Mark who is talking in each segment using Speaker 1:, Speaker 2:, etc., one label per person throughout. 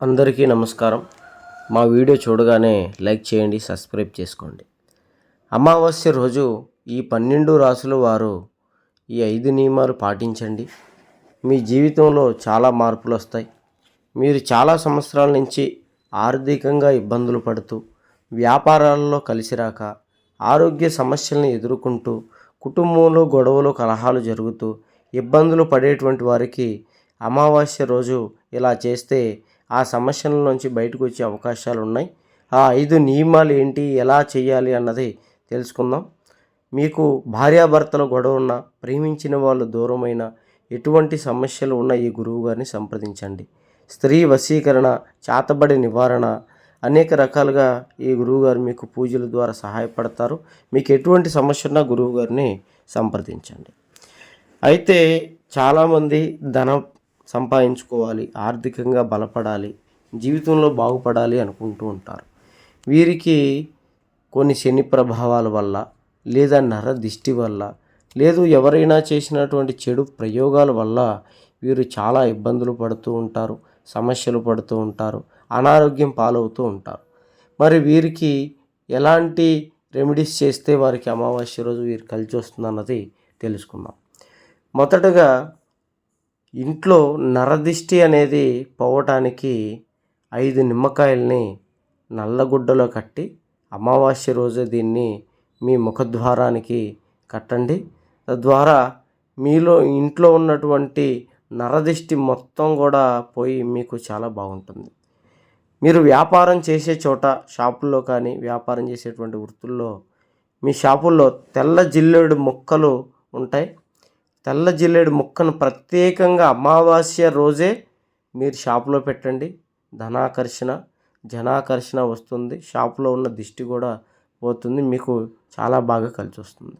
Speaker 1: అందరికీ నమస్కారం. మా వీడియో చూడగానే లైక్ చేయండి సబ్స్క్రైబ్ చేసుకోండి. అమావాస్య రోజు ఈ పన్నెండు రాసుల వారు ఈ ఐదు నియమాలు పాటించండి. మీ జీవితంలో చాలా మార్పులు వస్తాయి. మీరు చాలా సంవత్సరాల నుంచి ఆర్థికంగా ఇబ్బందులు పడుతూ వ్యాపారాలలో కలిసిరాక ఆరోగ్య సమస్యలను ఎదుర్కొంటూ కుటుంబంలో గొడవలు కలహాలు జరుగుతూ ఇబ్బందులు పడేటువంటి వారికి అమావాస్య రోజు ఇలా చేస్తే ఆ సమస్యల నుంచి బయటకు వచ్చే అవకాశాలు ఉన్నాయి. ఆ ఐదు నియమాలు ఏంటి? ఎలా చేయాలి? అన్నది తెలుసుకుందాం. మీకు భార్యాభర్తల గొడవ ఉన్న ప్రేమించిన వాళ్ళు దూరమైన ఎటువంటి సమస్యలు ఉన్న ఈ గురువు గారిని సంప్రదించండి. స్త్రీ వశీకరణ చాతబడి నివారణ అనేక రకాలుగా ఈ గురువుగారు మీకు పూజల ద్వారా సహాయపడతారు. మీకు ఎటువంటి సమస్య ఉన్నా గురువు గారిని సంప్రదించండి. అయితే చాలామంది ధనం సంపాదించుకోవాలి ఆర్థికంగా బలపడాలి జీవితంలో బాగుపడాలి అనుకుంటూ ఉంటారు. వీరికి కొన్ని శని ప్రభావాల వల్ల లేదా నర దిష్టి వల్ల లేదు ఎవరైనా చేసినటువంటి చెడు ప్రయోగాల వల్ల వీరు చాలా ఇబ్బందులు పడుతూ ఉంటారు సమస్యలు పడుతూ ఉంటారు అనారోగ్యం పాలవుతూ ఉంటారు. మరి వీరికి ఎలాంటి రెమెడీస్ చేస్తే వారికి అమావాస్య రోజు వీరు కలిసి వస్తుంది అన్నది తెలుసుకుందాం. మొదటగా ఇంట్లో నరదిష్టి అనేది పోవటానికి ఐదు నిమ్మకాయల్ని నల్లగుడ్డలో కట్టి అమావాస్య రోజు దీన్ని మీ ముఖద్వారానికి కట్టండి. తద్వారా మీలో ఇంట్లో ఉన్నటువంటి నరదిష్టి మొత్తం కూడా పోయి మీకు చాలా బాగుంటుంది. మీరు వ్యాపారం చేసే చోట షాపుల్లో కానీ వ్యాపారం చేసేటువంటి వృత్తుల్లో మీ షాపుల్లో తెల్ల జిల్లేడు మొక్కలు ఉంటాయి. తెల్ల జిల్లేడు ముక్కను ప్రత్యేకంగా అమావాస్య రోజే మీరు షాపులో పెట్టండి. ధనాకర్షణ జనాకర్షణ వస్తుంది. షాపులో ఉన్న దిష్టి కూడా పోతుంది. మీకు చాలా బాగా కలిసి వస్తుంది.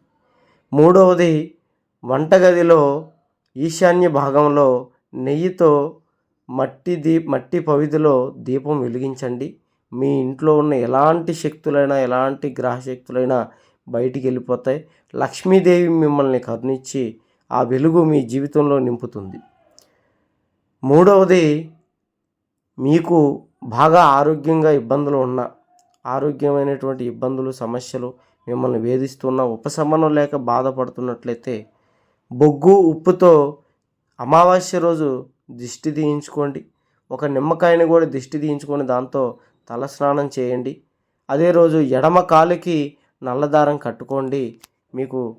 Speaker 1: మూడవది వంటగదిలో ఈశాన్య భాగంలో నెయ్యితో మట్టి దీ మట్టి పవిధిలో దీపం వెలిగించండి. మీ ఇంట్లో ఉన్న ఎలాంటి శక్తులైనా ఎలాంటి గ్రహ శక్తులైనా బయటికి వెళ్ళిపోతాయి. లక్ష్మీదేవి మిమ్మల్ని కరుణించి ఆ వెలుగు మీ జీవితంలో నింపుతుంది. మూడవది మీకు బాగా ఆరోగ్యంగా ఇబ్బందులు ఉన్న ఆరోగ్యమైనటువంటి ఇబ్బందులు సమస్యలు మిమ్మల్ని వేధిస్తున్న ఉపశమనం లేక బాధపడుతున్నట్లయితే బొగ్గు ఉప్పుతో అమావాస్య రోజు దిష్టి తీయించుకోండి. ఒక నిమ్మకాయని కూడా దిష్టి తీయించుకొని దాంతో తలస్నానం చేయండి. అదే రోజు ఎడమ కాలుకి నల్లదారం కట్టుకోండి. మీకు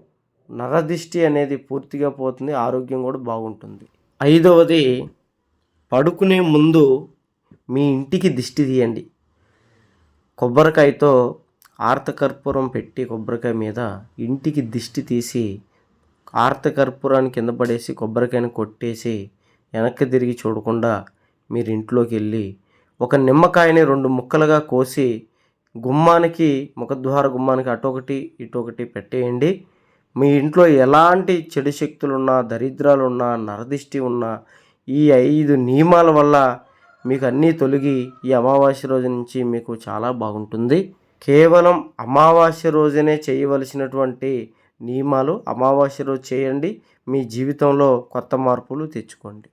Speaker 1: నరదిష్టి అనేది పూర్తిగా పోతుంది ఆరోగ్యం కూడా బాగుంటుంది. ఐదవది పడుకునే ముందు మీ ఇంటికి దిష్టి తీయండి. కొబ్బరికాయతో ఆర్తకర్పూరం పెట్టి కొబ్బరికాయ మీద ఇంటికి దిష్టి తీసి ఆర్తకర్పూరాన్ని కింద పడేసి కొబ్బరికాయని కొట్టేసి వెనక్కి తిరిగి చూడకుండా మీరు ఇంట్లోకి వెళ్ళి ఒక నిమ్మకాయని రెండు ముక్కలుగా కోసి గుమ్మానికి ముఖద్వార గుమ్మానికి అటొకటి ఇటొకటి పెట్టేయండి. మీ ఇంట్లో ఎలాంటి చెడు శక్తులున్నా దరిద్రాలున్నా నరదిష్టి ఉన్నా ఈ ఐదు నియమాల వల్ల మీకు అన్నీ తొలగి ఈ అమావాస్య రోజు నుంచి మీకు చాలా బాగుంటుంది. కేవలం అమావాస్య రోజునే చేయవలసినటువంటి నియమాలు అమావాస్య రోజు చేయండి. మీ జీవితంలో కొత్త మార్పులు తెచ్చుకోండి.